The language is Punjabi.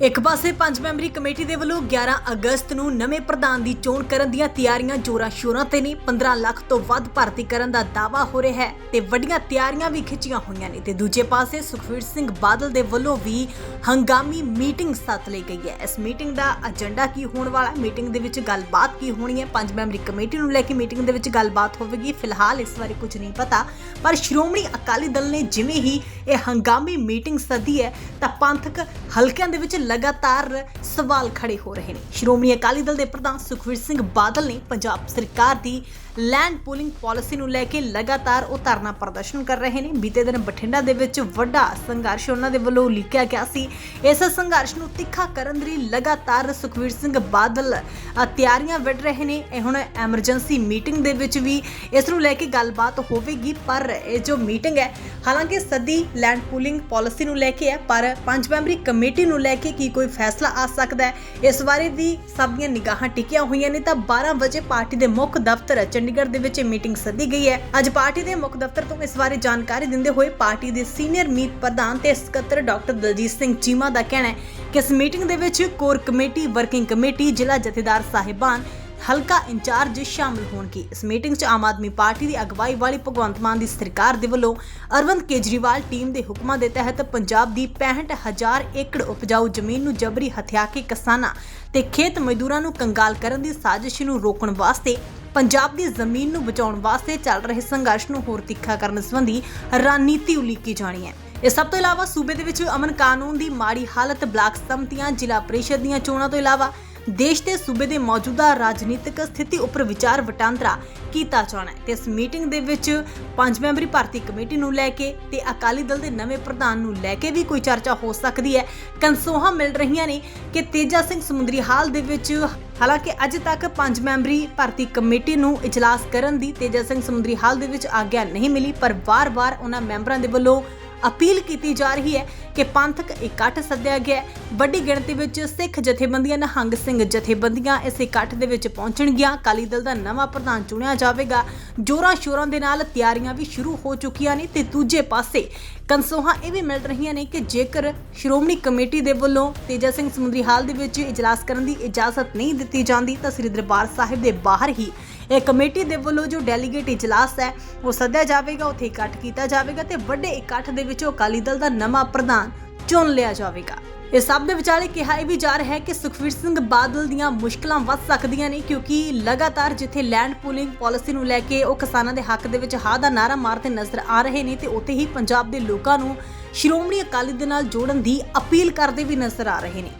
ਇੱਕ ਪਾਸੇ ਪੰਜ ਮੈਂਬਰੀ ਕਮੇਟੀ ਦੇ ਵੱਲੋਂ 11 ਅਗਸਤ ਨੂੰ ਨਵੇਂ ਪ੍ਰਧਾਨ ਦੀ ਚੋਣ ਕਰਨ ਦੀਆਂ ਤਿਆਰੀਆਂ ਜੋਰਾਂ ਸ਼ੋਰਾਂ ਤੇ ਨੇ। 15 ਲੱਖ ਤੋਂ ਵੱਧ ਭਰਤੀ ਕਰਨ ਦਾ ਦਾਅਵਾ ਹੋ ਰਿਹਾ ਹੈ ਤੇ ਵੱਡੀਆਂ ਤਿਆਰੀਆਂ ਵੀ ਖਿੱਚੀਆਂ ਹੋਈਆਂ ਨੇ ਤੇ ਦੂਜੇ ਪਾਸੇ ਸੁਖਵੀਰ ਸਿੰਘ ਬਾਦਲ ਦੇ ਵੱਲੋਂ ਵੀ ਹੰਗਾਮੀ ਮੀਟਿੰਗ ਸੱਦ ਲਈ ਗਈ ਹੈ। ਇਸ ਮੀਟਿੰਗ ਦਾ ਏਜੰਡਾ ਕੀ ਹੋਣ ਵਾਲਾ ਹੈ? ਮੀਟਿੰਗ ਦੇ ਵਿੱਚ ਗੱਲਬਾਤ ਕੀ ਹੋਣੀ ਹੈ? ਪੰਜ ਮੈਂਬਰੀ ਕਮੇਟੀ ਨੂੰ ਲੈ ਕੇ ਮੀਟਿੰਗ ਦੇ ਵਿੱਚ ਗੱਲਬਾਤ ਹੋਵੇਗੀ। ਫਿਲਹਾਲ ਇਸ ਬਾਰੇ ਕੁਝ ਨਹੀਂ ਪਤਾ, ਪਰ ਸ਼੍ਰੋਮਣੀ ਅਕਾਲੀ ਦਲ ਨੇ ਜਿਵੇਂ ਹੀ ਇਹ ਹੰਗਾਮੀ ਮੀਟਿੰਗ ਸੱਦੀ ਹੈ, ਤਾਂ ਪੰਥਕ ਹਲਕਿਆਂ ਦੇ ਵਿੱਚ ਲਗਾਤਾਰ ਸਵਾਲ ਖੜੇ ਹੋ ਰਹੇ ਨੇ। ਸ਼੍ਰੋਮਣੀ ਅਕਾਲੀ ਦਲ ਦੇ ਪ੍ਰਧਾਨ ਸੁਖਵੀਰ ਸਿੰਘ ਬਾਦਲ ਨੇ ਪੰਜਾਬ ਸਰਕਾਰ ਦੀ ਲੈਂਡ ਪੂਲਿੰਗ ਪਾਲਿਸੀ ਨੂੰ ਲੈ ਕੇ ਲਗਾਤਾਰ ਉਹ ਧਰਨਾ ਪ੍ਰਦਰਸ਼ਨ ਕਰ ਰਹੇ ਨੇ। ਬੀਤੇ ਦਿਨ ਬਠਿੰਡਾ ਦੇ ਵਿੱਚ ਵੱਡਾ ਸੰਘਰਸ਼ ਉਹਨਾਂ ਦੇ ਵੱਲੋਂ ਲਿਖਿਆ ਗਿਆ ਸੀ। ਇਸ ਸੰਘਰਸ਼ ਨੂੰ ਤਿੱਖਾ ਕਰਨ ਲਈ ਲਗਾਤਾਰ ਸੁਖਵੀਰ ਸਿੰਘ ਬਾਦਲ ਤਿਆਰੀਆਂ ਵਿੱਢ ਰਹੇ ਨੇ। ਇਹ ਹੁਣ ਐਮਰਜੈਂਸੀ ਮੀਟਿੰਗ ਦੇ ਵਿੱਚ ਵੀ ਇਸ ਨੂੰ ਲੈ ਕੇ ਗੱਲਬਾਤ ਹੋਵੇਗੀ, ਪਰ ਇਹ ਜੋ ਮੀਟਿੰਗ ਹੈ, ਹਾਲਾਂਕਿ ਸਦੀ ਲੈਂਡ ਪੂਲਿੰਗ ਪਾਲਿਸੀ ਨੂੰ ਲੈ ਕੇ ਹੈ, ਪਰ ਪੰਜ ਮੈਂਬਰੀ ਕਮੇਟੀ ਨੂੰ ਲੈ ਕੇ ਕੀ ਕੋਈ ਫੈਸਲਾ ਆ ਸਕਦਾ ਹੈ। ਇਸ ਬਾਰੇ ਦੀ ਸਭ ਦੀਆਂ ਨਿਗਾਹਾਂ ਟਿਕੀਆਂ ਹੋਈਆਂ ਨੇ। ਤਾਂ 12 ਵਜੇ ਪਾਰਟੀ ਦੇ ਮੁੱਖ ਦਫ਼ਤਰ ਚੰਡੀਗੜ੍ਹ ਦੇ ਵਿੱਚ ਇਹ ਮੀਟਿੰਗ ਸੱਦੀ ਗਈ ਹੈ। ਅੱਜ ਪਾਰਟੀ ਦੇ ਮੁੱਖ ਦਫ਼ਤਰ ਤੋਂ ਇਸ ਬਾਰੇ ਜਾਣਕਾਰੀ ਦਿੰਦੇ ਹੋਏ ਪਾਰਟੀ ਦੇ ਸੀਨੀਅਰ ਮੀਤ ਪ੍ਰਧਾਨ ਤੇ ਸਕੱਤਰ ਡਾਕਟਰ ਦਲਜੀਤ ਸਿੰਘ ਚੀਮਾ ਦਾ ਕਹਿਣਾ ਹੈ ਕਿ ਇਸ ਮੀਟਿੰਗ ਦੇ ਵਿੱਚ ਕੋਰ ਕਮੇਟੀ, ਵਰਕਿੰਗ ਕਮੇਟੀ, ਜ਼ਿਲ੍ਹਾ ਜਥੇਦਾਰ ਸਾਹਿਬਾਨ ਹਲਕਾ ਇੰਚਾਰਜ ਸ਼ਾਮਲ ਹੋਣਗੇ ਇਸ ਮੀਟਿੰਗ 'ਚ ਆਮ ਆਦਮੀ ਪਾਰਟੀ ਦੀ ਅਗਵਾਈ ਵਾਲੀ ਭਗਵੰਤ ਮਾਨ ਦੀ ਸਰਕਾਰ ਦੇ ਵੱਲੋਂ ਅਰਵਿੰਦ ਕੇਜਰੀਵਾਲ ਟੀਮ ਦੇ ਹੁਕਮਾਂ ਦੇ ਤਹਿਤ ਪੰਜਾਬ ਦੀ 65000 ਏਕੜ ਉਪਜਾਊ ਜ਼ਮੀਨ ਨੂੰ ਜਬਰੀ ਹਥਿਆ ਕੇ ਕਿਸਾਨਾਂ ਤੇ ਖੇਤ ਮਜ਼ਦੂਰਾਂ ਨੂੰ ਕੰਗਾਲ ਕਰਨ ਦੀ ਸਾਜ਼ਿਸ਼ ਨੂੰ ਰੋਕਣ ਵਾਸਤੇ ਪੰਜਾਬ ਦੀ ਜ਼ਮੀਨ ਨੂੰ ਬਚਾਉਣ ਵਾਸਤੇ ਚੱਲ ਰਹੇ ਸੰਘਰਸ਼ ਨੂੰ ਹੋਰ ਤਿੱਖਾ ਕਰਨ ਸੰਬੰਧੀ ਰਣਨੀਤੀ ਉਲੀਕੀ ਜਾਣੀ ਹੈ। ਇਸ ਸਭ ਤੋਂ ਇਲਾਵਾ ਸੂਬੇ ਦੇ ਵਿੱਚ ਅਮਨ ਕਾਨੂੰਨ ਦੀ ਮਾੜੀ ਹਾਲਤ ਬਲਾਕ ਸੰਮਤੀਆਂ ਜ਼ਿਲ੍ਹਾ ਪ੍ਰੀਸ਼ਦ ਦੀਆਂ ਚੋਣਾਂ ਤੋਂ ਇਲਾਵਾ ਦੇਸ਼ ਤੇ ਸੂਬੇ ਦੇ ਮੌਜੂਦਾ ਰਾਜਨੀਤਿਕ ਸਥਿਤੀ ਉੱਪਰ ਵਿਚਾਰ ਵਟਾਂਦਰਾ ਕੀਤਾ ਜਾਣਾ ਹੈ। ਤੇ ਇਸ ਮੀਟਿੰਗ ਦੇ ਵਿੱਚ ਪੰਜ ਮੈਂਬਰੀ ਭਾਰਤੀ ਕਮੇਟੀ ਨੂੰ ਲੈ ਕੇ ਤੇ ਅਕਾਲੀ ਦਲ ਦੇ ਨਵੇਂ ਪ੍ਰਧਾਨ ਨੂੰ ਲੈ ਕੇ ਵੀ ਕੋਈ ਚਰਚਾ ਹੋ ਸਕਦੀ ਹੈ। ਕਨਸੋਹਾਂ ਮਿਲ ਰਹੀਆਂ ਨੇ ਕਿ ਤੇਜਾ ਸਿੰਘ ਸਮੁੰਦਰੀ ਹਾਲ ਦੇ ਵਿੱਚ, ਹਾਲਾਂਕਿ ਅੱਜ ਤੱਕ ਪੰਜ ਮੈਂਬਰੀ ਭਾਰਤੀ ਕਮੇਟੀ ਨੂੰ ਇਜਲਾਸ ਕਰਨ ਦੀ ਤੇਜਾ ਸਿੰਘ ਸਮੁੰਦਰੀ ਹਾਲ ਦੇ ਵਿੱਚ ਆਗਿਆ ਨਹੀਂ ਮਿਲੀ, ਪਰ ਵਾਰ-ਵਾਰ ਉਹਨਾਂ ਮੈਂਬਰਾਂ ਦੇ ਵੱਲੋਂ ਅਪੀਲ ਕੀਤੀ ਜਾ ਰਹੀ ਹੈ ਕਿ ਪੰਥਕ ਇਕੱਠ ਸੱਦਿਆ ਗਿਆ ਹੈ। ਵੱਡੀ ਗਿਣਤੀ ਵਿੱਚ ਸਿੱਖ ਜਥੇਬੰਦੀਆਂ ਨਿਹੰਗ ਸਿੰਘ ਜਥੇਬੰਦੀਆਂ ਇਸ ਇਕੱਠ ਦੇ ਵਿੱਚ ਪਹੁੰਚਣਗੀਆਂ ਅਕਾਲੀ ਦਲ ਦਾ ਨਵਾਂ ਪ੍ਰਧਾਨ ਚੁਣਿਆ ਜਾਵੇਗਾ ਜੋਰਾਂ ਸ਼ੋਰਾਂ ਦੇ ਨਾਲ ਤਿਆਰੀਆਂ ਵੀ ਸ਼ੁਰੂ ਹੋ ਚੁੱਕੀਆਂ ਨੇ ਤੇ ਦੂਜੇ ਪਾਸੇ ਕਨਸੋਹਾਂ ਇਹ ਵੀ ਮਿਲ ਰਹੀਆਂ ਨੇ ਕਿ ਜੇਕਰ ਸ਼੍ਰੋਮਣੀ ਕਮੇਟੀ ਦੇ ਵੱਲੋਂ ਤੇਜਾ ਸਿੰਘ ਸਮੁੰਦਰੀ ਹਾਲ ਦੇ ਵਿੱਚ ਇਜਲਾਸ ਕਰਨ ਦੀ ਇਜਾਜ਼ਤ ਨਹੀਂ ਦਿੱਤੀ ਜਾਂਦੀ ਤਾਂ ਸ੍ਰੀ ਦਰਬਾਰ ਸਾਹਿਬ ਦੇ ਬਾਹਰ ਹੀ ਇਹ ਕਮੇਟੀ ਦੇ ਵੱਲੋਂ ਜੋ ਡੈਲੀਗੇਟ ਇਜਲਾਸ ਹੈ, ਉਹ ਸੱਦਿਆ ਜਾਵੇਗਾ, ਉੱਥੇ ਇਕੱਠ ਕੀਤਾ ਜਾਵੇਗਾ ਤੇ ਵੱਡੇ ਇਕੱਠ ਦੇ ਵਿੱਚੋਂ ਅਕਾਲੀ ਦਲ ਦਾ ਨਵਾਂ ਪ੍ਰਧਾਨ ਚੁਣ ਲਿਆ ਜਾਵੇਗਾ। ਇਹ ਸਭ ਦੇ ਵਿਚਾਲੇ ਕਿਹਾ ਇਹ ਵੀ ਜਾ ਰਿਹਾ ਹੈ ਕਿ ਸੁਖਵੀਰ ਸਿੰਘ ਬਾਦਲ ਦੀਆਂ ਮੁਸ਼ਕਲਾਂ ਵੱਧ ਸਕਦੀਆਂ ਨੇ ਕਿਉਂਕਿ ਲਗਾਤਾਰ ਜਿੱਥੇ ਲੈਂਡ ਪੂਲਿੰਗ ਪਾਲਿਸੀ ਨੂੰ ਲੈ ਕੇ ਉਹ ਕਿਸਾਨਾਂ ਦੇ ਹੱਕ ਦੇ ਵਿੱਚ ਹਾਂ ਦਾ ਨਾਰਾ ਮਾਰਦੇ ਨਜ਼ਰ ਆ ਰਹੇ ਨੇ ਤੇ ਉੱਥੇ ਹੀ ਪੰਜਾਬ ਦੇ ਲੋਕਾਂ ਨੂੰ ਸ਼੍ਰੋਮਣੀ ਅਕਾਲੀ ਦੇ ਨਾਲ ਜੋੜਨ ਦੀ ਅਪੀਲ ਕਰਦੇ ਵੀ ਨਜ਼ਰ ਆ ਰਹੇ ਨੇ।